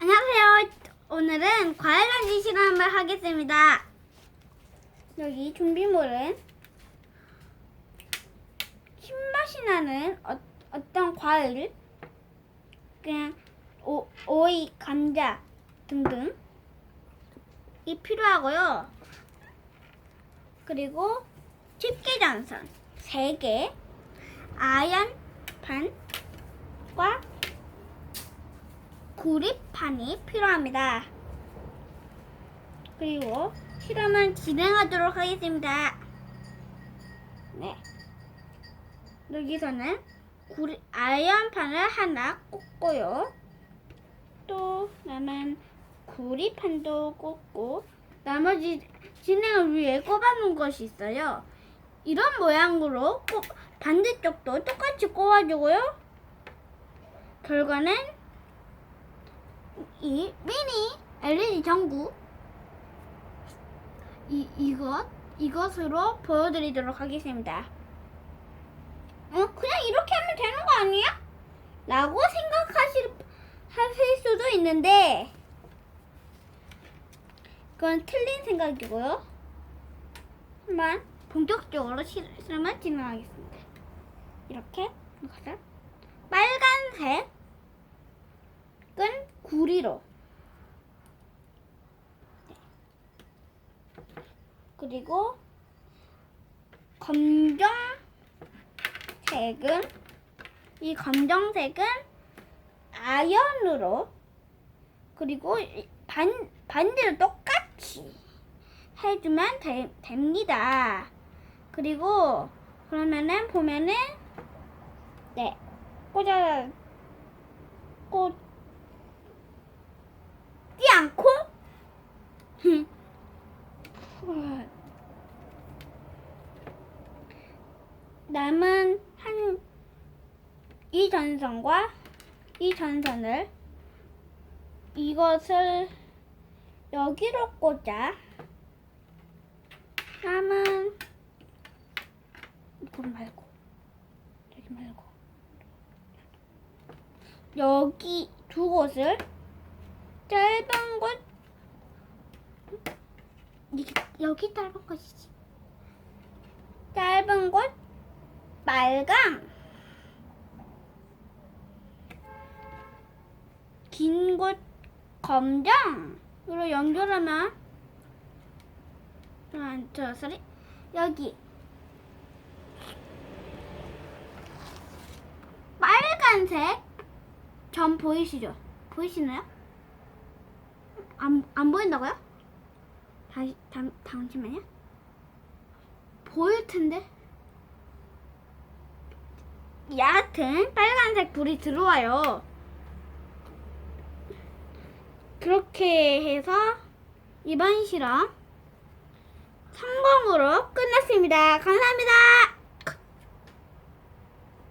안녕하세요. 오늘은 과일 던지 실험을 하겠습니다. 여기 준비물은 신맛이 나는 어, 어떤 과일, 그냥 오, 오이, 감자 등등 이 필요하고요. 그리고 집게 전선 3개, 아연판과 구립판이 필요합니다. 그리고 실험을 진행하도록 하겠습니다. 네. 여기서는 구리, 아연판을 하나 꽂고요. 또 남은 구리판도 꽂고 나머지 진행을 위해 꼽아놓은 것이 있어요. 이런 모양으로 꼭 반대쪽도 똑같이 꼽아주고요. 결과는 이 미니 LED 전구 이 이것 이것으로 보여드리도록 하겠습니다. 어 그냥 이렇게 하면 되는 거 아니야? 라고 생각하실 하실 수도 있는데 그건 틀린 생각이고요. 한번 본격적으로 실- 실험을 진행하겠습니다. 이렇게 이것을 빨간색은 구리로 네. 그리고 검정색은 이 검정색은 아연으로 그리고 이 반, 반대로 똑같이 해주면 되, 됩니다. 그리고 그러면은 보면은 네 꽂아 꽂지 않고 남은 한 이 전선과 이 전선을 이것을 여기로 꽂아 남은 이건 말고 여기 말고. 여기 두 곳을 짧은 곳 여기, 여기 짧은 곳이지. 짧은 곳 빨강 긴 곳 검정으로 연결하면 하나 둘셋 여기 빨간색 점 보이시죠? 보이시나요? 안, 안 보인다고요? 다시 잠, 잠시만요 보일 텐데 여하튼 빨간색 불이 들어와요. 그렇게 해서 이번 실험 성공으로 끝났습니다. 감사합니다